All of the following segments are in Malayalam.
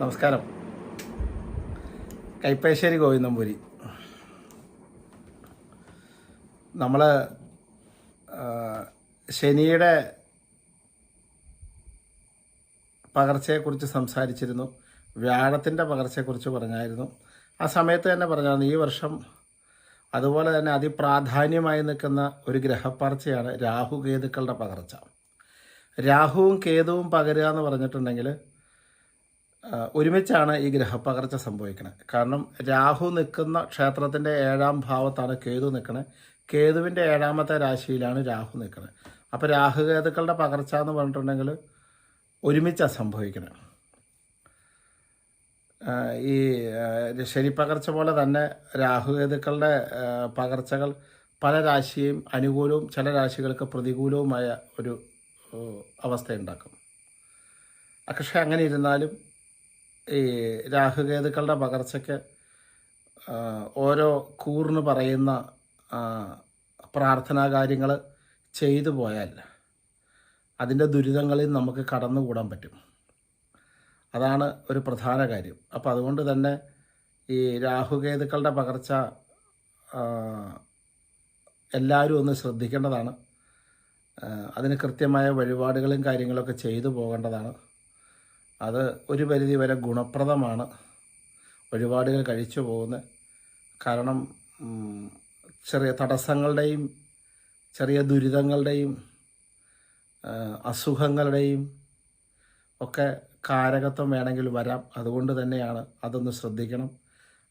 നമസ്കാരം. കൈപ്പേശ്ശേരി ഗോവിന്ദംപുരി. നമ്മൾ ശനിയുടെ പകർച്ചയെക്കുറിച്ച് സംസാരിച്ചിരുന്നു. വ്യാഴത്തിന്റെ പകർച്ചയെക്കുറിച്ച് പറഞ്ഞായിരുന്നു. ആ സമയത്ത് തന്നെ പറഞ്ഞായിരുന്നു ഈ വർഷം അതുപോലെ തന്നെ അതിപ്രാധാന്യമായി നിൽക്കുന്ന ഒരു ഗ്രഹപ്പകർച്ചയാണ് രാഹുകേതുക്കളുടെ പകർച്ച. രാഹുവും കേതുവും പകരുക എന്ന് പറഞ്ഞിട്ടുണ്ടെങ്കിൽ ഒരുമിച്ചാണ് ഈ ഗ്രഹപ്പകർച്ച സംഭവിക്കുന്നത് കാരണം രാഹു നിൽക്കുന്ന ക്ഷേത്രത്തിന്റെ ഏഴാം ഭാവത്താണ് കേതു നിൽക്കുന്നത് കേതുവിന്റെ ഏഴാമത്തെ രാശിയിലാണ് രാഹു നിൽക്കുന്നത് അപ്പോൾ രാഹുകേതുക്കളുടെ പകർച്ച എന്ന് പറഞ്ഞിട്ടുണ്ടെങ്കിൽ ഒരുമിച്ചാണ് സംഭവിക്കുന്നത് ഈ ശനിപ്പകർച്ച പോലെ തന്നെ രാഹുകേതുക്കളുടെ പകർച്ചകൾ പല രാശിയും അനുകൂലവും ചില രാശികൾക്ക് പ്രതികൂലവുമായ ഒരു അവസ്ഥ അവസ്ഥയുണ്ടാക്കും. പക്ഷെ അങ്ങനെ ഇരുന്നാലും ഈ രാഹുകേതുക്കളുടെ പകർച്ചയ്ക്ക് ഓരോ കൂറിന് പറയുന്ന പ്രാർത്ഥനാ കാര്യങ്ങൾ ചെയ്തു പോയാൽ അതിന്റെ ദുരിതങ്ങളിൽ നമുക്ക് കടന്നുകൂടാൻ പറ്റും. അതാണ് ഒരു പ്രധാന കാര്യം. അപ്പോൾ അതുകൊണ്ട് തന്നെ ഈ രാഹുകേതുക്കളുടെ പകർച്ച എല്ലാവരും ഒന്ന് ശ്രദ്ധിക്കേണ്ടതാണ്. അതിന് കൃത്യമായ വഴിപാടുകളും കാര്യങ്ങളൊക്കെ ചെയ്തു പോകേണ്ടതാണ്. അത് ഒരു പരിധി വരെ ഗുണപ്രദമാണ്. വഴിപാടുകൾ കഴിച്ചു പോകുന്നത്. കാരണം ചെറിയ തടസ്സങ്ങളുടെയും ചെറിയ ദുരിതങ്ങളുടെയും അസുഖങ്ങളുടെയും ഒക്കെ കാരകത്വം വേണമെങ്കിൽ വരാം. അതുകൊണ്ട് തന്നെയാണ് അതൊന്ന് ശ്രദ്ധിക്കണം.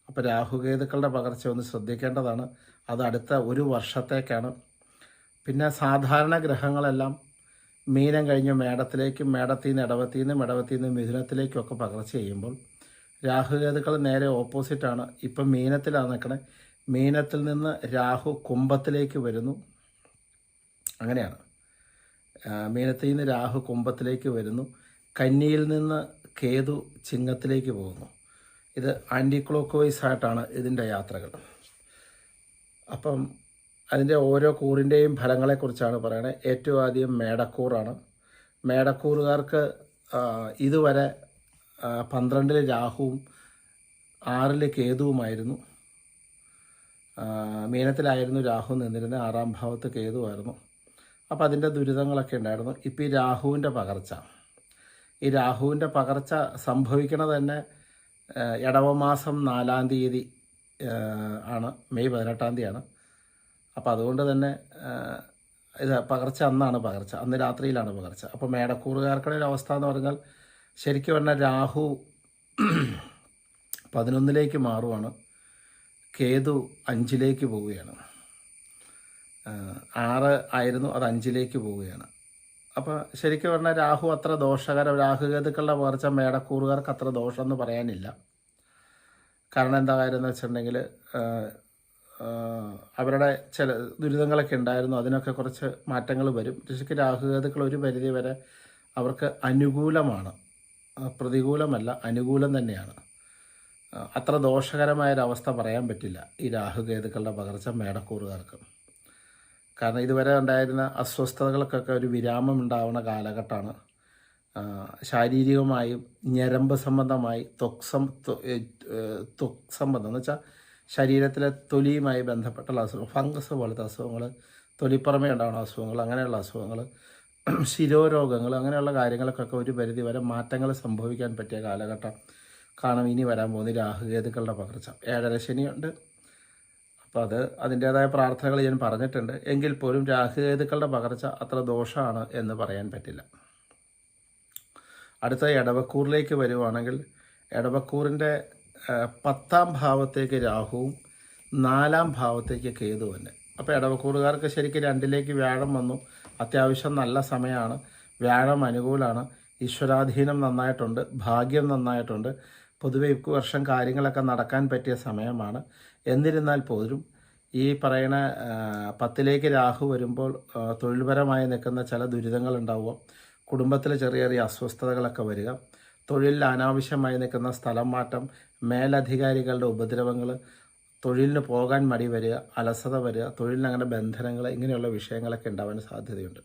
അപ്പോൾ രാഹുകേതുക്കളുടെ പകർച്ച ഒന്ന് ശ്രദ്ധിക്കേണ്ടതാണ്. അത് അടുത്ത ഒരു വർഷത്തേക്കാണ്. പിന്നെ സാധാരണ ഗ്രഹങ്ങളെല്ലാം മീനം കഴിഞ്ഞ് മേടത്തിലേക്കും മേടത്തിൽ നിന്ന് ഇടവത്തിൽ നിന്നും ഇടവത്തിൽ നിന്ന് മിഥുനത്തിലേക്കും ഒക്കെ പകർച്ച ചെയ്യുമ്പോൾ രാഹുകേതുക്കൾ നേരെ ഓപ്പോസിറ്റാണ് ഇപ്പം മീനത്തിലാണ് നിൽക്കണേ മീനത്തിൽ നിന്ന് രാഹു കുംഭത്തിലേക്ക് വരുന്നു. അങ്ങനെയാണ്. മീനത്തിൽ നിന്ന് രാഹു കുംഭത്തിലേക്ക് വരുന്നു. കന്നിയിൽ നിന്ന് കേതു ചിങ്ങത്തിലേക്ക് പോകുന്നു. ഇത് ആന്റി ക്ലോക്ക് വൈസ് ആയിട്ടാണ് ഇതിന്റെ യാത്രകൾ. അപ്പം അതിന്റെ ഓരോ കൂറിന്റെയും ഫലങ്ങളെക്കുറിച്ചാണ് പറയുന്നത് ഏറ്റവും ആദ്യം മേടക്കൂറാണ്. മേടക്കൂറുകാർക്ക് ഇതുവരെ പന്ത്രണ്ടിൽ രാഹുവും ആറിൽ കേതുവുമായിരുന്നു. മീനത്തിലായിരുന്നു രാഹു നിന്നിരുന്നത്. ആറാം ഭാവത്ത് കേതുവായിരുന്നു. അപ്പോൾ അതിന്റെ ദുരിതങ്ങളൊക്കെ ഉണ്ടായിരുന്നു. ഇപ്പോൾ ഈ രാഹുവിന്റെ പകർച്ച. ഈ രാഹുവിന്റെ പകർച്ച സംഭവിക്കണത് തന്നെ ഇടവമാസം നാലാം തീയതി ആണ്. മെയ് പതിനെട്ടാം തീയതിയാണ്. അപ്പോൾ അതുകൊണ്ട് തന്നെ ഇത് പകർച്ച അന്നാണ് പകർച്ച. അന്ന് രാത്രിയിലാണ് പകർച്ച. അപ്പോൾ മേടക്കൂറുകാർക്കുടെ ഒരു അവസ്ഥ എന്ന് പറഞ്ഞാൽ ശരിക്കും പറഞ്ഞാൽ രാഹു പതിനൊന്നിലേക്ക് മാറുവാണ്. കേതു അഞ്ചിലേക്ക് പോവുകയാണ്. ആറ് ആയിരുന്നു അത് അഞ്ചിലേക്ക് പോവുകയാണ്. അപ്പോൾ ശരിക്കും പറഞ്ഞാൽ രാഹു അത്ര ദോഷകരം രാഹുകേതുക്കളുടെ പകർച്ച മേടക്കൂറുകാർക്ക് അത്ര ദോഷം എന്ന് പറയാനില്ല. കാരണം എന്താ കാര്യം എന്ന് വെച്ചിട്ടുണ്ടെങ്കിൽ അവരുടെ ചില ദുരിതങ്ങളൊക്കെ ഉണ്ടായിരുന്നു. അതിനൊക്കെ കുറച്ച് മാറ്റങ്ങൾ വരും. ശരിക്കും രാഹുകേതുക്കൾ ഒരു പരിധി വരെ അവർക്ക് അനുകൂലമാണ്. പ്രതികൂലമല്ല അനുകൂലം തന്നെയാണ്. അത്ര ദോഷകരമായൊരവസ്ഥ പറയാൻ പറ്റില്ല ഈ രാഹുകേതുക്കളുടെ പകർച്ച മേടക്കൂറുകാർക്ക്. കാരണം ഇതുവരെ ഉണ്ടായിരുന്ന അസ്വസ്ഥതകൾക്കൊക്കെ ഒരു വിരാമം ഉണ്ടാവുന്ന കാലഘട്ടമാണ്. ശാരീരികമായും ഞരമ്പ് സംബന്ധമായി ത്വക്സം ത്വക് സംബന്ധം എന്ന് വെച്ചാൽ ശരീരത്തിലെ തൊലിയുമായി ബന്ധപ്പെട്ടുള്ള അസുഖം ഫംഗസ് പോലത്തെ അസുഖങ്ങൾ തൊലിപ്പുറമേ ഉണ്ടാകുന്ന അസുഖങ്ങൾ അങ്ങനെയുള്ള അസുഖങ്ങൾ ശിരോരോഗങ്ങൾ അങ്ങനെയുള്ള കാര്യങ്ങൾക്കൊക്കെ ഒരു പരിധി വരെ മാറ്റങ്ങൾ സംഭവിക്കാൻ പറ്റിയ കാലഘട്ടം കാണും. ഇനി വരാൻ പോകുന്ന രാഹുകേതുക്കളുടെ പകർച്ച. ഏഴര ശനിയുണ്ട്. അപ്പോൾ അത് അതിന്റേതായ പ്രാർത്ഥനകൾ ഞാൻ പറഞ്ഞിട്ടുണ്ട്. എങ്കിൽ പോലും രാഹുകേതുക്കളുടെ പകർച്ച അത്ര ദോഷമാണ് എന്ന് പറയാൻ പറ്റില്ല. അടുത്ത എടവക്കൂറിലേക്ക് വരുവാണെങ്കിൽ എടവക്കൂറിന്റെ ആ, പത്താം ഭാവത്തേക്ക് രാഹുവും നാലാം ഭാവത്തേക്ക് കേതു തന്നെ. അപ്പോൾ ഇടവക്കൂറുകാർക്ക് ശരിക്കും രണ്ടിലേക്ക് വ്യാഴം വന്നു. അത്യാവശ്യം നല്ല സമയമാണ്. വ്യാഴം അനുകൂലമാണ് ഈശ്വരാധീനം നന്നായിട്ടുണ്ട്. ഭാഗ്യം നന്നായിട്ടുണ്ട്. പൊതുവെ വർഷം കാര്യങ്ങളൊക്കെ നടക്കാൻ പറ്റിയ സമയമാണ്. എന്നിരുന്നാൽ പോലും ഈ പറയുന്ന പത്തിലേക്ക് രാഹു വരുമ്പോൾ തൊഴിൽപരമായി നിൽക്കുന്ന ചില ദുരിതങ്ങൾ ഉണ്ടാവുക കുടുംബത്തിൽ ചെറിയ ചെറിയ അസ്വസ്ഥതകളൊക്കെ വരിക. തൊഴിലിൽ അനാവശ്യമായി നിൽക്കുന്ന സ്ഥലം മാറ്റം. മേലധികാരികളുടെ ഉപദ്രവങ്ങൾ തൊഴിലിന് പോകാൻ മടി വരിക അലസത വരിക തൊഴിലിന് അങ്ങനെ ബന്ധനങ്ങൾ ഇങ്ങനെയുള്ള വിഷയങ്ങളൊക്കെ ഉണ്ടാവാൻ സാധ്യതയുണ്ട്.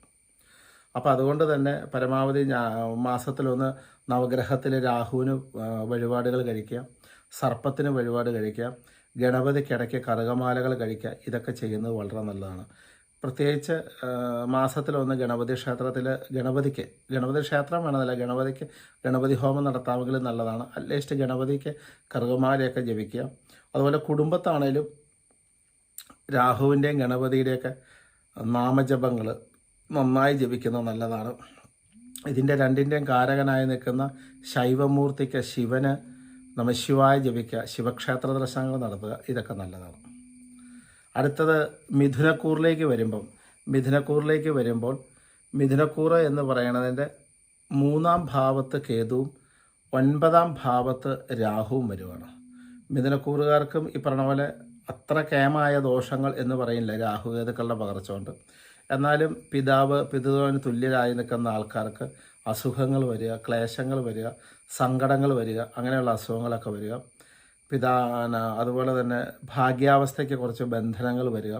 അപ്പോൾ അതുകൊണ്ട് തന്നെ പരമാവധി മാസത്തിലൊന്ന് നവഗ്രഹത്തിൽ രാഹുവിന് വഴിപാടുകൾ കഴിക്കുക സർപ്പത്തിന് വഴിപാട് കഴിക്കുക ഗണപതിക്കിടയ്ക്ക് കറുകമാലകൾ കഴിക്കുക ഇതൊക്കെ ചെയ്യുന്നത് വളരെ നല്ലതാണ്. പ്രത്യേകിച്ച് മാസത്തിലൊന്ന് ഗണപതി ക്ഷേത്രത്തിൽ ഗണപതിക്ക് ഗണപതി ക്ഷേത്രം വേണമെന്നില്ല ഗണപതിക്ക് ഗണപതി ഹോമം നടത്താമെങ്കിലും നല്ലതാണ്. അറ്റ്ലീസ്റ്റ് ഗണപതിക്ക് കറുകമാലയൊക്കെ ജപിക്കുക. അതുപോലെ കുടുംബത്താണേലും രാഹുവിന്റെയും ഗണപതിയുടെയൊക്കെ നാമജപങ്ങൾ നന്നായി ജപിക്കുന്നത് നല്ലതാണ്. ഇതിന്റെ രണ്ടിന്റെയും കാരകനായി നിൽക്കുന്ന ശൈവമൂർത്തിക്ക് ശിവന് നമശിവായ ജപിക്കുക ശിവക്ഷേത്ര ദർശനങ്ങൾ നടത്തുക ഇതൊക്കെ നല്ലതാണ്. അടുത്തത് മിഥുനക്കൂറിലേക്ക് വരുമ്പം മിഥുനക്കൂറിലേക്ക് വരുമ്പോൾ മിഥുനക്കൂറ് എന്ന് പറയുന്നതിന്റെ മൂന്നാം ഭാവത്ത് കേതുവും ഒൻപതാം ഭാവത്ത് രാഹുവും വരുവാണ്. മിഥുനക്കൂറുകാർക്കും ഈ പറഞ്ഞ പോലെ അത്ര കേമായ ദോഷങ്ങൾ എന്ന് പറയില്ല രാഹുകേതുക്കളുടെ പകർച്ചുകൊണ്ട്. എന്നാലും പിതാവ് പിതൃവിന് തുല്യരായി നിൽക്കുന്ന ആൾക്കാർക്ക് അസുഖങ്ങൾ വരിക ക്ലേശങ്ങൾ വരിക സങ്കടങ്ങൾ വരിക അങ്ങനെയുള്ള അസുഖങ്ങളൊക്കെ വരിക. പിതാ ന- അതുപോലെ തന്നെ ഭാഗ്യാവസ്ഥയ്ക്ക് കുറച്ച് ബന്ധനങ്ങൾ വരിക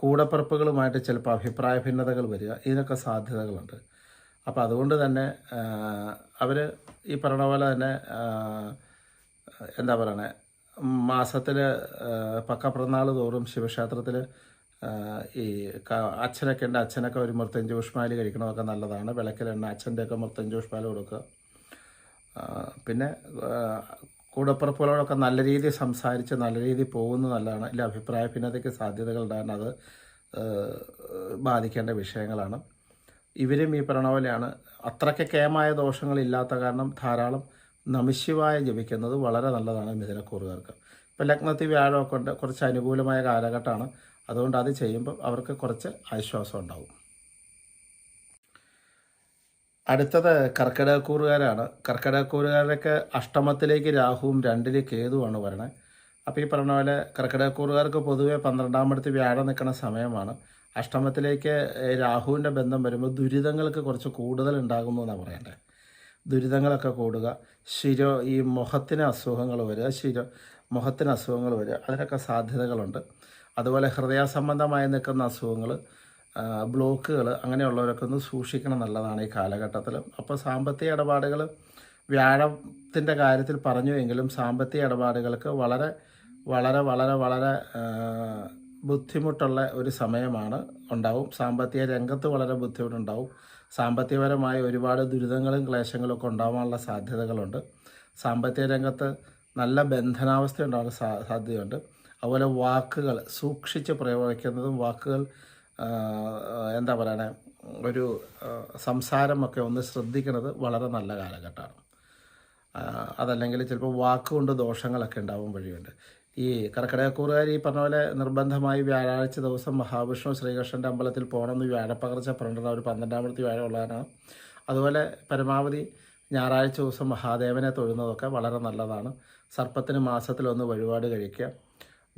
കൂടപ്പിറപ്പുകളുമായിട്ട് ചിലപ്പോൾ അഭിപ്രായ ഭിന്നതകൾ വരിക ഇതിനൊക്കെ സാധ്യതകളുണ്ട്. അപ്പോൾ അതുകൊണ്ട് തന്നെ അവർ ഈ പറഞ്ഞ പോലെ തന്നെ എന്താ പറയണേ മാസത്തിൽ പക്കപ്പിറന്നാൾ തോറും ശിവക്ഷേത്രത്തിൽ ഈ അച്ഛനൊക്കെ ഉണ്ട് അച്ഛനൊക്കെ ഒരു പുഷ്പാലി കഴിക്കണമൊക്കെ നല്ലതാണ്. വിളക്കിലെണ്ണ അച്ഛന്റെയൊക്കെ പുഷ്പാലി കൊടുക്കുക. പിന്നെ കൂടപ്പിറപ്പുകളോടൊക്കെ നല്ല രീതിയിൽ സംസാരിച്ച് നല്ല രീതിയിൽ പോകുന്നത് നല്ലതാണ്. ഇല്ല അഭിപ്രായ ഭിന്നതയ്ക്ക് സാധ്യതകൾ ഉണ്ടാകാൻ അത് ബാധിക്കേണ്ട വിഷയങ്ങളാണ്. ഇവരും ഈ പറഞ്ഞ പോലെയാണ്. അത്രയ്ക്ക് കേമായ ദോഷങ്ങളില്ലാത്ത കാരണം ധാരാളം നമിശിവായ ജപിക്കുന്നത് വളരെ നല്ലതാണ് മിഥുനക്കൂറുകാർക്ക്. ഇപ്പോൾ ലഗ്നത്തിൽ വ്യാഴമൊക്കെ ഉണ്ട്. കുറച്ച് അനുകൂലമായ കാലഘട്ടമാണ്. അതുകൊണ്ട് അത് ചെയ്യുമ്പോൾ അവർക്ക് കുറച്ച് ആശ്വാസം ഉണ്ടാവും. അടുത്തത് കർക്കിടകക്കൂറുകാരാണ്. കർക്കിടകക്കൂറുകാരൊക്കെ അഷ്ടമത്തിലേക്ക് രാഹുവും രണ്ടിലേക്ക് കേതുവാണ് വരണേ. അപ്പോൾ ഈ പറഞ്ഞ പോലെ കർക്കിടകക്കൂറുകാർക്ക് പൊതുവെ പന്ത്രണ്ടാം അടുത്ത് വ്യാഴം നിൽക്കുന്ന സമയമാണ്. അഷ്ടമത്തിലേക്ക് രാഹുവിന്റെ ബന്ധം വരുമ്പോൾ ദുരിതങ്ങൾക്ക് കുറച്ച് കൂടുതൽ ഉണ്ടാകുന്നു എന്നാണ് പറയേണ്ടത് ദുരിതങ്ങളൊക്കെ കൂടുക. ശിരോ ഈ മുഖത്തിന് അസുഖങ്ങൾ വരിക ശിരോ മുഖത്തിന് അസുഖങ്ങൾ വരിക. അതിനൊക്കെ സാധ്യതകളുണ്ട്. അതുപോലെ ഹൃദയ സംബന്ധമായി നിൽക്കുന്ന അസുഖങ്ങൾ ബ്ലോക്കുകൾ അങ്ങനെയുള്ളവരൊക്കെ ഒന്ന് സൂക്ഷിക്കണം നല്ലതാണ് ഈ കാലഘട്ടത്തിൽ. അപ്പോൾ സാമ്പത്തിക ഇടപാടുകൾ വ്യാഴത്തിന്റെ കാര്യത്തിൽ പറഞ്ഞു എങ്കിലും സാമ്പത്തിക ഇടപാടുകൾക്ക് വളരെ വളരെ വളരെ വളരെ ബുദ്ധിമുട്ടുള്ള ഒരു സമയമാണ് ഉണ്ടാവും. സാമ്പത്തിക രംഗത്ത് വളരെ ബുദ്ധിമുട്ടുണ്ടാവും. സാമ്പത്തികപരമായ ഒരുപാട് ദുരിതങ്ങളും ക്ലേശങ്ങളും ഒക്കെ ഉണ്ടാവാനുള്ള സാധ്യതകളുണ്ട്. സാമ്പത്തിക രംഗത്ത് നല്ല ബന്ധനാവസ്ഥ ഉണ്ടാവാൻ സാധ്യതയുണ്ട്. അതുപോലെ വാക്കുകൾ സൂക്ഷിച്ച് പ്രയോഗിക്കുന്നതും വാക്കുകൾ എന്താ പറയണേ ഒരു സംസാരമൊക്കെ ഒന്ന് ശ്രദ്ധിക്കുന്നത് വളരെ നല്ല കാലഘട്ടമാണ്. അതല്ലെങ്കിൽ ചിലപ്പോൾ വാക്കുകൊണ്ട് ദോഷങ്ങളൊക്കെ ഉണ്ടാവും വഴിയുണ്ട്. ഈ കർക്കിടകക്കൂറുകാർ ഈ പറഞ്ഞ പോലെ നിർബന്ധമായി വ്യാഴാഴ്ച ദിവസം മഹാവിഷ്ണു ശ്രീകൃഷ്ണന്റെ അമ്പലത്തിൽ പോകണമെന്ന് വ്യാഴപ്പകർച്ച പറഞ്ഞിട്ടുണ്ട് ഒരു പന്ത്രണ്ടാമത്തെ വ്യാഴം ഉള്ളതാണ്. അതുപോലെ പരമാവധി ഞായറാഴ്ച ദിവസം മഹാദേവനെ തൊഴുന്നതൊക്കെ വളരെ നല്ലതാണ്. സർപ്പത്തിന് മാസത്തിലൊന്ന് വഴിപാട് കഴിക്കുക.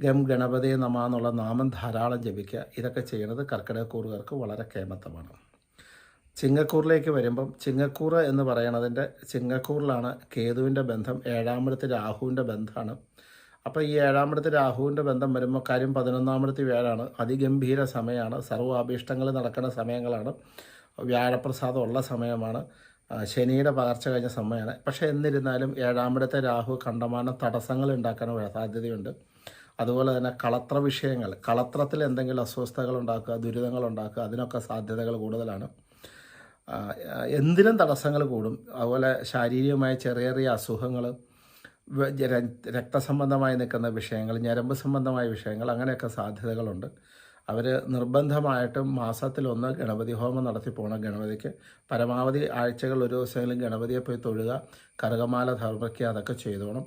ഗം ഗണപതേ നമ എന്നുള്ള നാമം ധാരാളം ജപിക്കുക. ഇതൊക്കെ ചെയ്യുന്നത് കർക്കിടകക്കൂറുകാർക്ക് വളരെ കേമത്തമാണ്. ചിങ്ങക്കൂറിലേക്ക് വരുമ്പം ചിങ്ങക്കൂറ് എന്ന് പറയണതിന്റെ ചിങ്ങക്കൂറിലാണ് കേതുവിന്റെ ബന്ധം ഏഴാമിടത്ത് രാഹുവിന്റെ ബന്ധമാണ്. അപ്പോൾ ഈ ഏഴാമിടത്ത് രാഹുവിന്റെ ബന്ധം വരുമ്പോൾ കാര്യം പതിനൊന്നാമിടത്ത് വ്യാഴാണ്. അതിഗംഭീര സമയമാണ്. സർവാഭീഷ്ടങ്ങൾ നടക്കുന്ന സമയങ്ങളാണ്. വ്യാഴപ്രസാദം ഉള്ള സമയമാണ്. ശനിയുടെ പകർച്ച കഴിഞ്ഞ സമയമാണ്. പക്ഷേ എന്നിരുന്നാലും ഏഴാമിടത്തെ രാഹു കണ്ടമാനം തടസ്സങ്ങൾ ഉണ്ടാക്കാൻ സാധ്യതയുണ്ട്. അതുപോലെ തന്നെ കളത്ര വിഷയങ്ങൾ കളത്രത്തിൽ എന്തെങ്കിലും അസ്വസ്ഥതകൾ ഉണ്ടാക്കുക ദുരിതങ്ങൾ ഉണ്ടാക്കുക അതിനൊക്കെ സാധ്യതകൾ കൂടുതലാണ്. എന്തിനും തടസ്സങ്ങൾ കൂടും. അതുപോലെ ശാരീരികമായ ചെറിയ ചെറിയ അസുഖങ്ങൾ രക്തസംബന്ധമായി നിൽക്കുന്ന വിഷയങ്ങൾ ഞരമ്പ് സംബന്ധമായ വിഷയങ്ങൾ അങ്ങനെയൊക്കെ സാധ്യതകളുണ്ട്. അവർ നിർബന്ധമായിട്ടും മാസത്തിലൊന്ന് ഗണപതി ഹോമം നടത്തി പോകണം ഗണപതിക്ക്. പരമാവധി ആഴ്ചകൾ ഒരു ദിവസമെങ്കിലും ഗണപതിയെ പോയി തൊഴുക കറുകമാല ധർമ്മയ്ക്ക് അതൊക്കെ ചെയ്തോണം.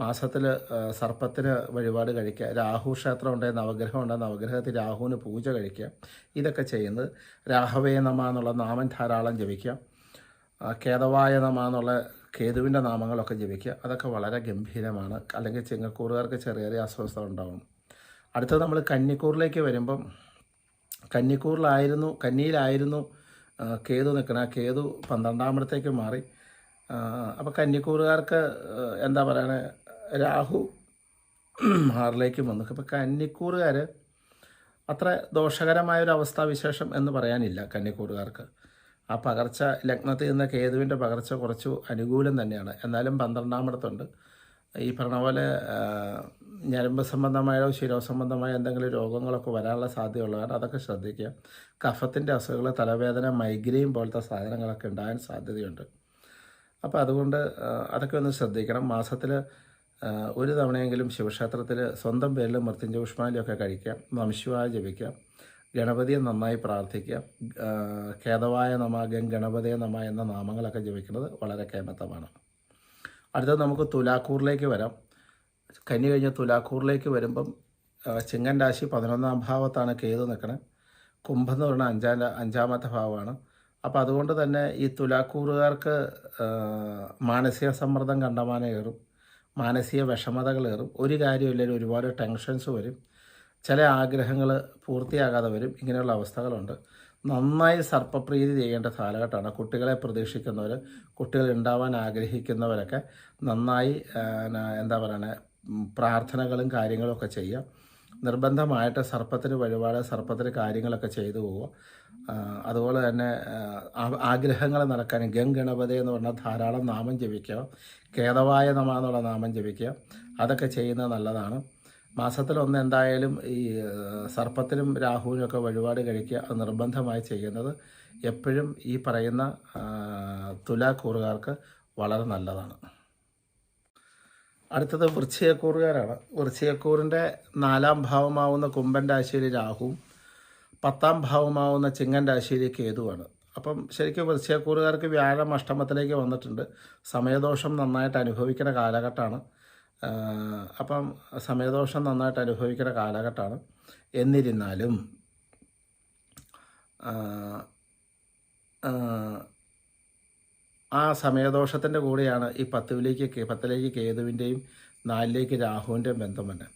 മാസത്തിൽ സർപ്പത്തിന് വഴിപാട് കഴിക്കുക. രാഹു ക്ഷേത്രം ഉണ്ടെങ്കിൽ നവഗ്രഹം ഉണ്ടെങ്കിൽ നവഗ്രഹത്തിൽ രാഹുവിന് പൂജ കഴിക്കുക. ഇതൊക്കെ ചെയ്യുന്നത് രാഹവേ നമ എന്നുള്ള നാമം ധാരാളം ജപിക്കുക. കേതവായ നമ എന്നുള്ള കേതുവിന്റെ നാമങ്ങളൊക്കെ ജപിക്കുക. അതൊക്കെ വളരെ ഗംഭീരമാണ്. അല്ലെങ്കിൽ ചിങ്ങക്കൂറുകാർക്ക് ചെറിയ ചെറിയ അസ്വസ്ഥത ഉണ്ടാവും. അടുത്തത് നമ്മൾ കന്നിക്കൂറിലേക്ക് വരുമ്പം കന്നിക്കൂറിലായിരുന്നു കന്നിയിലായിരുന്നു കേതു നിൽക്കണം. കേതു പന്ത്രണ്ടാമിടത്തേക്ക് മാറി. അപ്പോൾ കന്നിക്കൂറുകാർക്ക് എന്താ പറയണേ? രാഹു ആറിലേക്കും വന്നു. അപ്പോൾ കന്നിക്കൂറുകാർ അത്ര ഒരു അവസ്ഥാവിശേഷം എന്ന് പറയാനില്ല കന്നിക്കൂറുകാർക്ക്. ആ പകർച്ച ലഗ്നത്തിൽ നിന്ന് കേതുവിന്റെ പകർച്ച കുറച്ച് അനുകൂലം തന്നെയാണ്. എന്നാലും പന്ത്രണ്ടാമിടത്തുണ്ട്. ഈ പറഞ്ഞ പോലെ ഞരമ്പ് സംബന്ധമായോ ശിരോ സംബന്ധമായോ എന്തെങ്കിലും രോഗങ്ങളൊക്കെ വരാനുള്ള സാധ്യതയുള്ളതാണ്. അതൊക്കെ ശ്രദ്ധിക്കുക. കഫത്തിന്റെ അസുഖങ്ങൾ തലവേദന മൈഗ്രെയിൻ പോലത്തെ സാധനങ്ങളൊക്കെ ഉണ്ടാകാൻ സാധ്യതയുണ്ട്. അപ്പോൾ അതുകൊണ്ട് അതൊക്കെ ഒന്ന് ശ്രദ്ധിക്കണം. മാസത്തിൽ ഒരു തവണയെങ്കിലും ശിവക്ഷേത്രത്തിൽ സ്വന്തം പേരിൽ മൃത്യുഞ്ജയ പുഷ്പാഞ്ജലിയൊക്കെ കഴിക്കാം നമശിവായ ജപിക്കാം ഗണപതിയെ നന്നായി പ്രാർത്ഥിക്കാം ഖേദവായ നമ ഗം നമ എന്ന നാമങ്ങളൊക്കെ ജപിക്കുന്നത് വളരെ കേമത്തമാണ്. അടുത്തത് നമുക്ക് തുലാക്കൂറിലേക്ക് വരാം. കന്നി കഴിഞ്ഞ് തുലാക്കൂറിലേക്ക് വരുമ്പം ചിങ്ങൻ രാശി പതിനൊന്നാം ഭാവത്താണ് കേതു നിൽക്കുന്നത് കുംഭം എന്ന് പറയുന്നത് അഞ്ചാം അഞ്ചാമത്തെ ഭാവമാണ്. അപ്പോൾ അതുകൊണ്ട് തന്നെ ഈ തുലാക്കൂറുകാർക്ക് മാനസിക സമ്മർദ്ദം കണ്ടമാനേറും മാനസിക വിഷമതകളേറും ഒരു കാര്യമില്ലെങ്കിൽ ഒരുപാട് ടെൻഷൻസ് വരും. ചില ആഗ്രഹങ്ങൾ പൂർത്തിയാകാതെ വരും. ഇങ്ങനെയുള്ള അവസ്ഥകളുണ്ട്. നന്നായി സർപ്പപ്രീതി ചെയ്യേണ്ട കാലഘട്ടമാണ്. കുട്ടികളെ പ്രതീക്ഷിക്കുന്നവർ കുട്ടികൾ ഉണ്ടാവാൻ ആഗ്രഹിക്കുന്നവരൊക്കെ നന്നായി എന്താ പറയുക പ്രാർത്ഥനകളും കാര്യങ്ങളും ഒക്കെ ചെയ്യുക. നിർബന്ധമായിട്ട് സർപ്പത്തിന് വഴിപാട് സർപ്പത്തിന് കാര്യങ്ങളൊക്കെ ചെയ്തു പോവുക അതുപോലെ തന്നെ ആഗ്രഹങ്ങൾ നടക്കാൻ ഗം ഗണപതി എന്ന് പറഞ്ഞാൽ ധാരാളം നാമം ജപിക്കുക കേതവായ നമ എന്നുള്ള നാമം ജപിക്കുക അതൊക്കെ ചെയ്യുന്നത് നല്ലതാണ്. മാസത്തിലൊന്ന് എന്തായാലും ഈ സർപ്പത്തിനും രാഹുവിനും ഒക്കെ വഴിപാട് കഴിക്കുക. അത് നിർബന്ധമായി ചെയ്യുന്നത് എപ്പോഴും ഈ പറയുന്ന തുലാക്കൂറുകാർക്ക് വളരെ നല്ലതാണ്. അടുത്തത് വൃശ്ചികക്കൂറുകാരാണ്. വൃശ്ചികക്കൂറിന്റെ നാലാം ഭാവമാവുന്ന കുംഭൻ രാശിയിൽ രാഹുവും പത്താം ഭാവമാവുന്ന ചിങ്ങൻ രാശിയിൽ കേതുവാണ്. അപ്പം ശരിക്കും വൃശ്ചികക്കൂറുകാർക്ക് വ്യാഴം അഷ്ടമത്തിലേക്ക് വന്നിട്ടുണ്ട്. സമയദോഷം നന്നായിട്ട് അനുഭവിക്കുന്ന കാലഘട്ടമാണ്. അപ്പം സമയദോഷം നന്നായിട്ട് അനുഭവിക്കുന്ന കാലഘട്ടമാണ്. എന്നിരുന്നാലും ആ സമയദോഷത്തിന്റെ കൂടെയാണ് ഈ പത്തുവിലേക്ക് പത്തിലേക്ക് കേതുവിന്റെയും നാലിലേക്ക് രാഹുവിന്റെയും ബന്ധം തന്നെ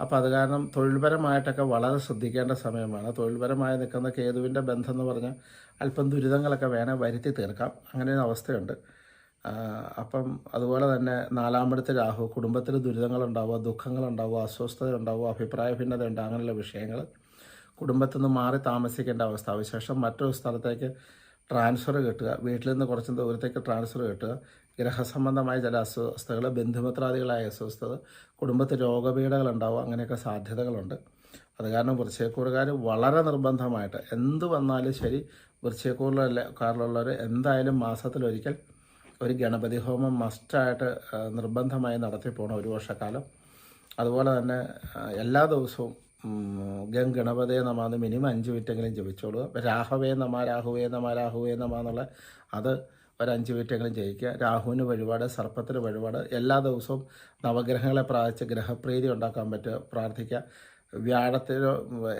അപ്പോൾ അത് കാരണം തൊഴിൽപരമായിട്ടൊക്കെ വളരെ ശ്രദ്ധിക്കേണ്ട സമയമാണ്. തൊഴിൽപരമായി നിൽക്കുന്ന കേതുവിന്റെ ബന്ധം എന്ന് പറഞ്ഞാൽ അല്പം ദുരിതങ്ങളൊക്കെ വേണേൽ വരുത്തി തീർക്കാം. അങ്ങനെ ഒരു അവസ്ഥയുണ്ട്. അപ്പം അതുപോലെ തന്നെ നാലാമ്പടുത്ത് രാഹു കുടുംബത്തിൽ ദുരിതങ്ങളുണ്ടാവുക ദുഃഖങ്ങളുണ്ടാവുക അസ്വസ്ഥത ഉണ്ടാവുക അഭിപ്രായ ഭിന്നത ഉണ്ട് അങ്ങനെയുള്ള വിഷയങ്ങൾ കുടുംബത്തിൽ നിന്ന് മാറി താമസിക്കേണ്ട അവസ്ഥ. അവശേഷം മറ്റൊരു സ്ഥലത്തേക്ക് ട്രാൻസ്ഫർ കിട്ടുക. വീട്ടിൽ നിന്ന് കുറച്ച് ദൂരത്തേക്ക് ട്രാൻസ്ഫർ കിട്ടുക. ഗ്രഹസംബന്ധമായ ചില അസ്വസ്ഥകൾ ബന്ധുമിത്രാദികളായ അസ്വസ്ഥത കുടുംബത്തിൽ രോഗപീഠകൾ ഉണ്ടാവുക അങ്ങനെയൊക്കെ സാധ്യതകളുണ്ട്. അത് കാരണം വൃശ്ചയക്കൂറുകാർ വളരെ നിർബന്ധമായിട്ട് എന്ത് വന്നാലും ശരി വൃശ്ചയക്കൂറിലുള്ള കാറിലുള്ളവർ എന്തായാലും മാസത്തിലൊരിക്കൽ ഒരു ഗണപതി ഹോമം മസ്റ്റായിട്ട് നിർബന്ധമായി നടത്തി പോകണം ഒരു വർഷക്കാലം. അതുപോലെ തന്നെ എല്ലാ ദിവസവും ഗം ഗണപതയെ നമാന്ന് മിനിമം അഞ്ച് മിനിറ്റെങ്കിലും ജപിച്ചോളുക. രാഹവേ നമ രാഹുവേ നമ രാഹുവേ നമ എന്നുള്ള അത് ഒരു അഞ്ച് മിനിറ്റെങ്കിലും ജയിക്കുക. രാഹുവിന് വഴിപാട് സർപ്പത്തിന് വഴിപാട് എല്ലാ ദിവസവും നവഗ്രഹങ്ങളെ പ്രാർത്ഥിച്ച് ഗ്രഹപ്രീതി ഉണ്ടാക്കാൻ പറ്റുക പ്രാർത്ഥിക്കുക. വ്യാഴത്തിലോ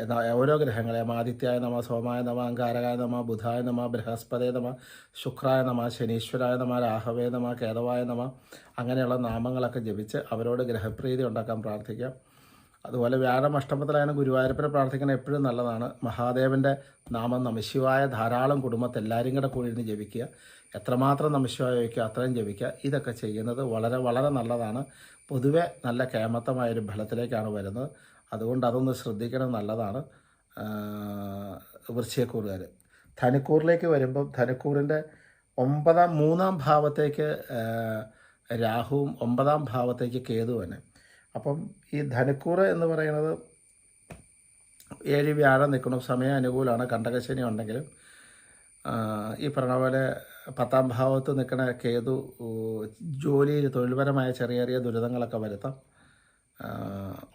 എന്നാ ഓരോ ഗ്രഹങ്ങളെ ആദിത്യായ നമ സോമായ നമ അങ്കാരകായ നമ ബുധായ നമ ബൃഹസ്പതേ നമ ശുക്രായ നമ ശനീശ്വരായ നമ രാഹവേ നമ കേതവായ നമ അങ്ങനെയുള്ള നാമങ്ങളൊക്കെ ജപിച്ച് അവരോട് ഗ്രഹപ്രീതി ഉണ്ടാക്കാൻ പ്രാർത്ഥിക്കാം അതുപോലെ വ്യാഴം അഷ്ടമത്തിലായാലും ഗുരുവായൂരപ്പനെ പ്രാർത്ഥിക്കുന്നത് എപ്പോഴും നല്ലതാണ്. മഹാദേവന്റെ നാമം നമശിവായ ധാരാളം കുടുംബത്തെ എല്ലാവരും കൂടെ കൂടി ഇരുന്ന് ജപിക്കുക. എത്രമാത്രം നമശിവായ വയ്ക്കുക അത്രയും ജപിക്കുക. ഇതൊക്കെ ചെയ്യുന്നത് വളരെ വളരെ നല്ലതാണ്. പൊതുവെ നല്ല കേമത്തമായൊരു ഫലത്തിലേക്കാണ് വരുന്നത്. അതുകൊണ്ട് അതൊന്ന് ശ്രദ്ധിക്കണം. നല്ലതാണ്. വൃശ്ചയക്കൂറുകാർ ധനുക്കൂറിലേക്ക് വരുമ്പം ധനുക്കൂറിന്റെ ഒമ്പതാം മൂന്നാം ഭാവത്തേക്ക് രാഹുവും ഒമ്പതാം ഭാവത്തേക്ക് കേതുവാണ്. അപ്പം ഈ ധനുക്കൂറ് എന്ന് പറയുന്നത് ഏഴ് വ്യാഴം നിൽക്കണം സമയം അനുകൂലമാണ്. കണ്ടകശനി ഉണ്ടെങ്കിലും ഈ പറഞ്ഞ പോലെ പത്താം ഭാവത്ത് നിൽക്കുന്ന കേതു ജോലിയിൽ തൊഴിൽപരമായ ചെറിയ ചെറിയ ദുരിതങ്ങളൊക്കെ വരുത്താം.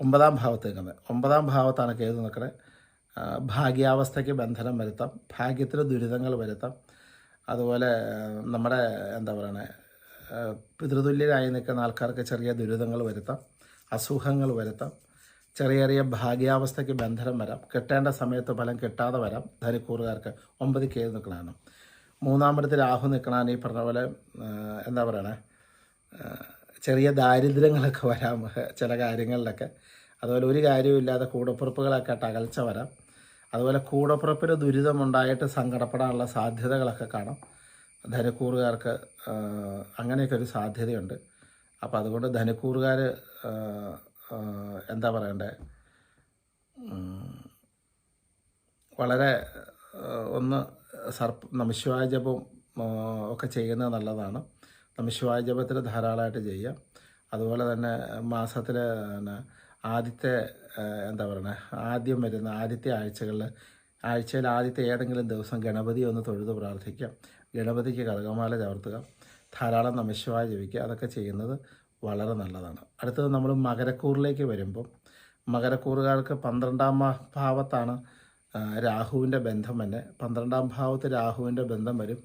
ഒമ്പതാം ഭാവത്ത് നിൽക്കുന്നത്. ഒമ്പതാം ഭാവത്താണ് കേതു നിൽക്കുന്നത് ഭാഗ്യാവസ്ഥയ്ക്ക് ബന്ധനം വരുത്താം. ഭാഗ്യത്തിൽ ദുരിതങ്ങൾ വരുത്താം. അതുപോലെ നമ്മുടെ എന്താ പറയണേ പിതൃതുല്യരായി നിൽക്കുന്ന ആൾക്കാർക്ക് ചെറിയ ദുരിതങ്ങൾ വരുത്താം. അസുഖങ്ങൾ വരുത്താം. ചെറിയ ചെറിയ ഭാഗ്യാവസ്ഥയ്ക്ക് ബന്ധനം വരാം. കിട്ടേണ്ട സമയത്ത് ഫലം കിട്ടാതെ വരാം. ധനിക്കൂറുകാർക്ക് ഒമ്പത് കേത് നിൽക്കണമാണ് മൂന്നാമത്തെ രാഹു നിൽക്കണാണ് ഈ പറഞ്ഞ പോലെ എന്താ പറയണേ? ചെറിയ ദാരിദ്ര്യങ്ങളൊക്കെ വരാം. ചില കാര്യങ്ങളിലൊക്കെ. അതുപോലെ ഒരു കാര്യമില്ലാതെ കൂടപ്പുറപ്പുകളൊക്കെ തകൽച്ച വരാം. അതുപോലെ കൂടപ്പുറപ്പിന് ദുരിതമുണ്ടായിട്ട് സങ്കടപ്പെടാനുള്ള സാധ്യതകളൊക്കെ കാണാം. ധനക്കൂറുകാർക്ക് അങ്ങനെയൊക്കെ ഒരു സാധ്യതയുണ്ട്. അപ്പോൾ അതുകൊണ്ട് ധനുക്കൂറുകാർ എന്താ പറയണ്ടേ? വളരെ ഒന്ന് സർപ്പ നമശിവായ ജപം ഒക്കെ ചെയ്യുന്നത് നല്ലതാണ്. നമശിവായ ജപത്തിൽ ധാരാളമായിട്ട് ചെയ്യാം. അതുപോലെ തന്നെ മാസത്തിൽ ആദ്യത്തെ എന്താ പറയുക ആദ്യം വരുന്ന ആദ്യത്തെ ആഴ്ചകളിൽ ആഴ്ചയിൽ ആദ്യത്തെ ഏതെങ്കിലും ദിവസം ഗണപതി ഒന്ന് തൊഴുത് പ്രാർത്ഥിക്കാം. ഗണപതിക്ക് കടകമാല ചാർത്തുക ധാരാളം നമശിവായ ജപിക്കുക. അതൊക്കെ ചെയ്യുന്നത് വളരെ നല്ലതാണ്. അടുത്തത് നമ്മൾ മകരക്കൂറിലേക്ക് വരുമ്പം മകരക്കൂറുകാർക്ക് പന്ത്രണ്ടാം ഭാവത്താണ് രാഹുവിന്റെ ബന്ധം തന്നെ. പന്ത്രണ്ടാം ഭാവത്ത് രാഹുവിന്റെ ബന്ധം വരും.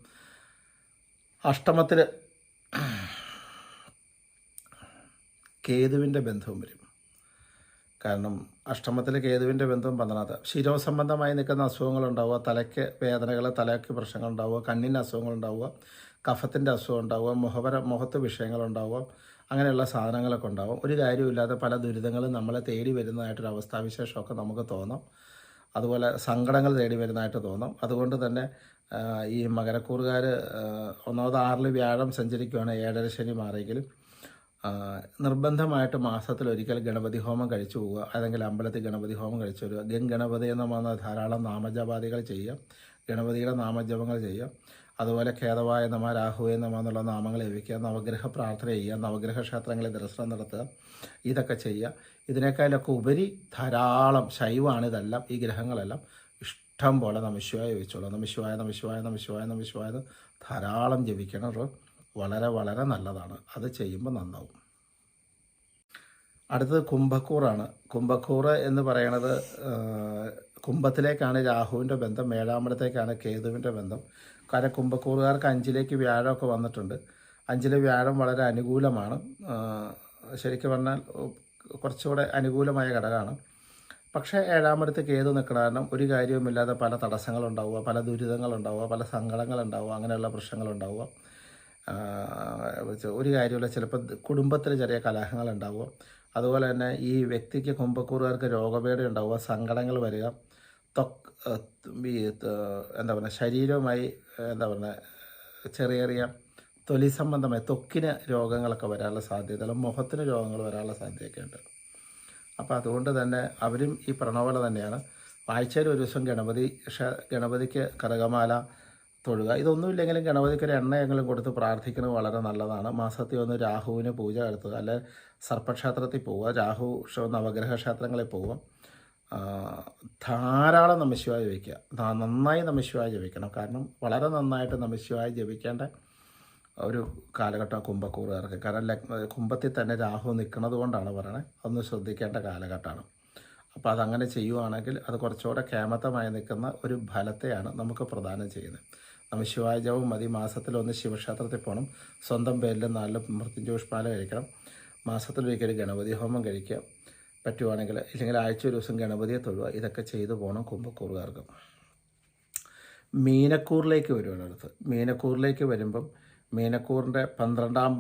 അഷ്ടമത്തിൽ കേതുവിന്റെ ബന്ധവും വരും. കാരണം അഷ്ടമത്തിൽ കേതുവിന്റെ ബന്ധവും പന്ത്രണ്ടാമത്തെ. ശിരോസംബന്ധമായി നിൽക്കുന്ന അസുഖങ്ങളുണ്ടാവുക തലയ്ക്ക് വേദനകൾ തലയ്ക്ക് പ്രശ്നങ്ങളുണ്ടാവുക കണ്ണിന് അസുഖങ്ങളുണ്ടാവുക കഫത്തിന്റെ അസുഖം ഉണ്ടാവുക മുഖപര മുഖത്ത് വിഷയങ്ങളുണ്ടാവുക അങ്ങനെയുള്ള സാധനങ്ങളൊക്കെ ഉണ്ടാവും. ഒരു കാര്യമില്ലാതെ പല ദുരിതങ്ങളും നമ്മളെ തേടി വരുന്നതായിട്ടൊരു അവസ്ഥാവിശേഷമൊക്കെ നമുക്ക് തോന്നാം. അതുപോലെ സങ്കടങ്ങൾ തേടി വരുന്നതായിട്ട് തോന്നും. അതുകൊണ്ട് തന്നെ ഈ മകരക്കൂറുകാർ ഒന്നാമത് ആറിൽ വ്യാഴം സഞ്ചരിക്കുകയാണ് ഏഴര ശനി മാറിയെങ്കിലും നിർബന്ധമായിട്ട് മാസത്തിൽ ഒരിക്കൽ ഗണപതി ഹോമം കഴിച്ചു പോവുക. അല്ലെങ്കിൽ അമ്പലത്തിൽ ഗണപതി ഹോമം കഴിച്ചു വരിക. ഗൻ ഗണപതി എന്ന് ധാരാളം നാമജപാദികൾ ചെയ്യാം. ഗണപതിയുടെ നാമജപങ്ങൾ ചെയ്യാം. അതുപോലെ ഖേദവായ നമ രാഹുവേ നമ എന്നുള്ള നാമങ്ങളെ വയ്ക്കുക നവഗ്രഹ പ്രാർത്ഥന ചെയ്യുക നവഗ്രഹ ക്ഷേത്രങ്ങളിൽ ദർശനം നടത്തുക ഇതൊക്കെ ചെയ്യുക. ഇതിനേക്കാളൊക്കെ ഉപരി ധാരാളം ശൈവമാണ് ഇതെല്ലാം ഈ ഗ്രഹങ്ങളെല്ലാം. ഇഷ്ടം പോലെ നമശിവായ ജപിച്ചോളൂ. നമശിവായ നമശിവായ നമശിവായ നമശിവായ ധാരാളം ജപിക്കണം. വളരെ വളരെ നല്ലതാണ്. അത് ചെയ്യുമ്പോൾ നന്നാവും. അടുത്തത് കുംഭക്കൂറാണ്. കുംഭക്കൂർ എന്ന് പറയണത് കുംഭത്തിലേക്കാണ് രാഹുവിന്റെ ബന്ധം ഏഴാമിടത്തേക്കാണ് കേതുവിന്റെ ബന്ധം. കാരണം കുംഭക്കൂറുകാർക്ക് അഞ്ചിലേക്ക് വ്യാഴമൊക്കെ വന്നിട്ടുണ്ട്. അഞ്ചിലെ വ്യാഴം വളരെ അനുകൂലമാണ്. ശരിക്കും പറഞ്ഞാൽ കുറച്ചുകൂടെ അനുകൂലമായ ഘടകമാണ്. പക്ഷേ ഏഴാമടുത്ത് കേതു നിൽക്കണ? കാരണം ഒരു കാര്യവുമില്ലാതെ പല തടസ്സങ്ങളുണ്ടാവുക പല ദുരിതങ്ങളുണ്ടാവുക പല സങ്കടങ്ങളുണ്ടാവുക അങ്ങനെയുള്ള പ്രശ്നങ്ങളുണ്ടാവുക. ഒരു കാര്യമില്ല ചിലപ്പോൾ കുടുംബത്തിൽ ചെറിയ കലഹങ്ങൾ ഉണ്ടാവുക അതുപോലെ തന്നെ ഈ വ്യക്തിക്ക് കുംഭക്കൂറുകാർക്ക് രോഗപേട ഉണ്ടാവുക സങ്കടങ്ങൾ വരിക എന്താ പറയുക ശരീരവുമായി എന്താ പറയുക ചെറിയ ചെറിയ തൊലി സംബന്ധമായ ത്വക്കിന് രോഗങ്ങളൊക്കെ വരാനുള്ള സാധ്യത മുഖത്തിന് രോഗങ്ങൾ വരാനുള്ള സാധ്യതയൊക്കെ ഉണ്ട്. അപ്പോൾ അതുകൊണ്ട് തന്നെ അവരും ഈ പറഞ്ഞ തന്നെയാണ്. ആഴ്ചയിൽ ഒരു ദിവസം ഗണപതി ഗണപതിക്ക് കരകമാല തൊഴുക. ഇതൊന്നുമില്ലെങ്കിലും ഗണപതിക്ക് ഒരു എണ്ണയെങ്കിലും കൊടുത്ത് പ്രാർത്ഥിക്കുന്നത് വളരെ നല്ലതാണ്. മാസത്തിൽ ഒന്ന് രാഹുവിന് പൂജ നടത്തുക അല്ലെ സർപ്പക്ഷേത്രത്തിൽ പോവുക രാഹു നവഗ്രഹ ക്ഷേത്രങ്ങളിൽ പോവുക. ധാരാളം നമശിവായ ജപിക്കുക. നന്നായി നമശിവായ ജപിക്കണം. കാരണം വളരെ നന്നായിട്ട് നമശിവായ ജപിക്കേണ്ട ഒരു കാലഘട്ടം കുംഭക്കൂറുകാർക്ക് കാരണം ലഗ്ന കുംഭത്തിൽ തന്നെ രാഹു നിൽക്കുന്നത് കൊണ്ടാണ് പറയണത് അതൊന്ന് ശ്രദ്ധിക്കേണ്ട കാലഘട്ടമാണ്. അപ്പോൾ അതങ്ങനെ ചെയ്യുവാണെങ്കിൽ അത് കുറച്ചുകൂടെ ക്ഷേമത്തമായി നിൽക്കുന്ന ഒരു ഫലത്തെയാണ് നമുക്ക് പ്രദാനം ചെയ്യുന്നത്. നമ്മൾ ശിവാജവും മതി. മാസത്തിലൊന്ന് ശിവക്ഷേത്രത്തിൽ പോകണം. സ്വന്തം പേരിൽ നാല് മൃത്യുഞ്ജോഷ്പാല കഴിക്കണം. മാസത്തിലൊരിക്കൽ ഗണപതി ഹോമം കഴിക്കുക. പറ്റുവാണെങ്കിൽ ഇല്ലെങ്കിൽ ആഴ്ച ഒരു ദിവസം ഗണപതിയെ തൊഴുക ഇതൊക്കെ ചെയ്തു പോകണം കുംഭക്കൂറുകാർക്ക്. മീനക്കൂറിലേക്ക് വരുവാണ് മീനക്കൂറിലേക്ക് വരുമ്പം മീനക്കൂറിന്റെ പന്ത്രണ്ടാം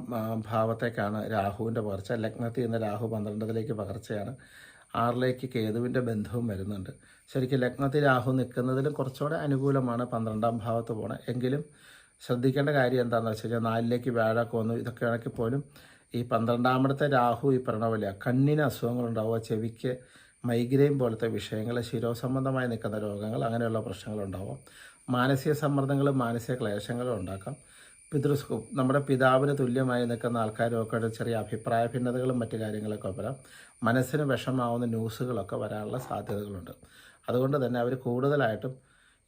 ഭാവത്തേക്കാണ് രാഹുവിന്റെ പകർച്ച. ലഗ്നത്തിൽ നിന്ന് രാഹു പന്ത്രണ്ടതിലേക്ക് പകർച്ചയാണ്. ആറിലേക്ക് കേതുവിന്റെ ബന്ധവും വരുന്നുണ്ട്. ശരിക്കും ലഗ്നത്തിൽ രാഹു നിൽക്കുന്നതിലും കുറച്ചുകൂടെ അനുകൂലമാണ് പന്ത്രണ്ടാം ഭാവത്ത് പോകണം എങ്കിലും ശ്രദ്ധിക്കേണ്ട കാര്യം എന്താണെന്ന് വെച്ച് കഴിഞ്ഞാൽ നാലിലേക്ക് വ്യാഴമൊക്കെ ഇതൊക്കെ ആണെങ്കിൽ പോലും ഈ പന്ത്രണ്ടാമത്തെ രാഹു ഈ പറഞ്ഞ പോലെ കണ്ണിന് അസുഖങ്ങളുണ്ടാവുക ചെവിക്ക് മൈഗ്രെയിൻ പോലത്തെ വിഷയങ്ങൾ ശിരോസംബന്ധമായി നിൽക്കുന്ന രോഗങ്ങൾ അങ്ങനെയുള്ള പ്രശ്നങ്ങളുണ്ടാവും. മാനസിക സമ്മർദ്ദങ്ങളും മാനസിക ക്ലേശങ്ങളും ഉണ്ടാക്കാം. പിതൃസുഖം നമ്മുടെ പിതാവിന് തുല്യമായി നിൽക്കുന്ന ആൾക്കാരൊക്കെ ചെറിയ അഭിപ്രായ ഭിന്നതകളും മറ്റു കാര്യങ്ങളൊക്കെ വരാം. മനസ്സിന് വിഷമാവുന്ന ന്യൂസുകളൊക്കെ വരാനുള്ള സാധ്യതകളുണ്ട്. അതുകൊണ്ട് തന്നെ അവർ കൂടുതലായിട്ടും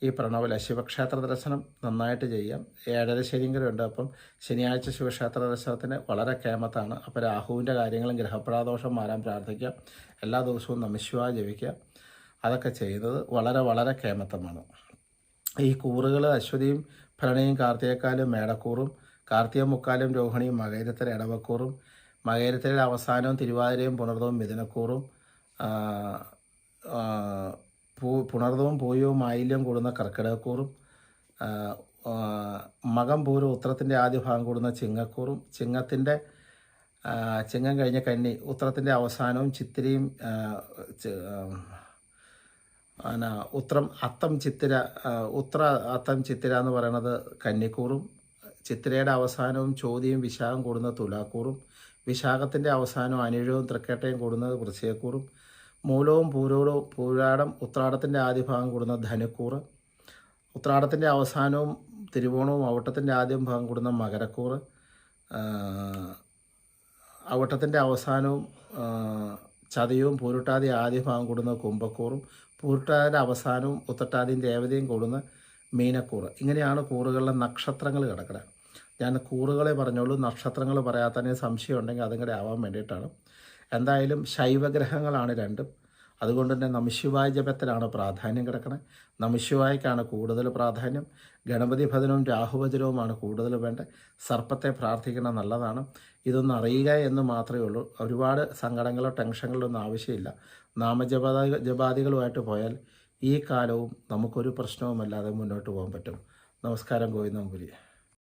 ഈ പ്രണവല ശിവക്ഷേത്ര ദർശനം നന്നായിട്ട് ചെയ്യാം. ഏഴര ശനിങ്കരുണ്ട് അപ്പം ശനിയാഴ്ച ശിവക്ഷേത്ര ദർശനത്തിന് വളരെ കേമത്താണ് അപ്പോൾ രാഹുവിന്റെ കാര്യങ്ങളും ഗ്രഹപ്രാദോഷം മാറാൻ പ്രാർത്ഥിക്കാം. എല്ലാ ദിവസവും നമശിവ ജപിക്കുക അതൊക്കെ ചെയ്യുന്നത് വളരെ വളരെ കേമത്തമാണ് ഈ കൂറുകൾ അശ്വതിയും ഭരണിയും കാർത്തികക്കാലും മേടക്കൂറും കാർത്തിക മുക്കാലും രോഹിണിയും മകേരത്തിലെ ഇടവക്കൂറും മകേരത്തിലെ അവസാനവും തിരുവാതിരയും പുണർദവും മിഥുനക്കൂറും പൂ പുണർദവും പൂയവും ആയില്യം കൂടുന്ന കർക്കിടകക്കൂറും മകം പൂരം ഉത്രത്തിന്റെ ആദ്യ ഭാഗം കൂടുന്ന ചിങ്ങക്കൂറും ചിങ്ങത്തിന്റെ ചിങ്ങം കഴിഞ്ഞ കന്നി ഉത്രത്തിന്റെ അവസാനവും ചിത്തിരിയും അന ഉത്രം അത്തം ചിത്തിര ഉത്ര അത്തം ചിത്തിര എന്ന് പറയുന്നത് കന്നിക്കൂറും ചിത്തിരയുടെ അവസാനവും ചോദ്യവും വിശാഖം കൂടുന്ന തുലാക്കൂറും വിശാഖത്തിന്റെ അവസാനവും അനിഴവും തൃക്കേട്ടയും കൂടുന്നത് വൃശ്ചയക്കൂറും മൂലവും പൂരവും പൂരാടം ഉത്രാടത്തിന്റെ ആദ്യ ഭാഗം കൂടുന്ന ധനുക്കൂറ് ഉത്രാടത്തിന്റെ അവസാനവും തിരുവോണവും അവട്ടത്തിന്റെ ആദ്യം ഭാഗം കൂടുന്ന മകരക്കൂറ് അവട്ടത്തിന്റെ അവസാനവും ചതയവും പൂരുട്ടാതി ആദ്യ ഭാഗം കൂടുന്ന കുംഭക്കൂറും പൂരുട്ടാതിന്റെ അവസാനവും ഉത്തട്ടാതിയും ദേവതയും കൂടുന്ന മീനക്കൂറ്. ഇങ്ങനെയാണ് കൂറുകളിലെ നക്ഷത്രങ്ങൾ കിടക്കുന്നത് ഞാൻ കൂറുകളെ പറഞ്ഞോളൂ നക്ഷത്രങ്ങൾ പറയാത്തതിന് സംശയം ഉണ്ടെങ്കിൽ അതും കൂടെ ആവാൻ വേണ്ടിയിട്ടാണ്. എന്തായാലും ശൈവഗ്രഹങ്ങളാണ് രണ്ടും. അതുകൊണ്ട് തന്നെ നമശിവായ ജപത്തിലാണ് പ്രാധാന്യം കിടക്കുന്നത് നമശിവായ്ക്കാണ് കൂടുതൽ പ്രാധാന്യം. ഗണപതി ഭജനവും രാഹുഭജനവുമാണ് കൂടുതൽ വേണ്ട സർപ്പത്തെ പ്രാർത്ഥിക്കണം നല്ലതാണ്. ഇതൊന്നും അറിയുക എന്ന് മാത്രമേ ഉള്ളൂ. ഒരുപാട് സങ്കടങ്ങളോ ടെൻഷനുകളോ ഒന്നും ആവശ്യമില്ല. നാമജപാ ജപാദികളുമായിട്ട് പോയാൽ ഈ കാലവും നമുക്കൊരു പ്രശ്നവുമല്ലാതെ മുന്നോട്ട് പോകാൻ പറ്റും. നമസ്കാരം ഗോവിന്ദമ്പുരി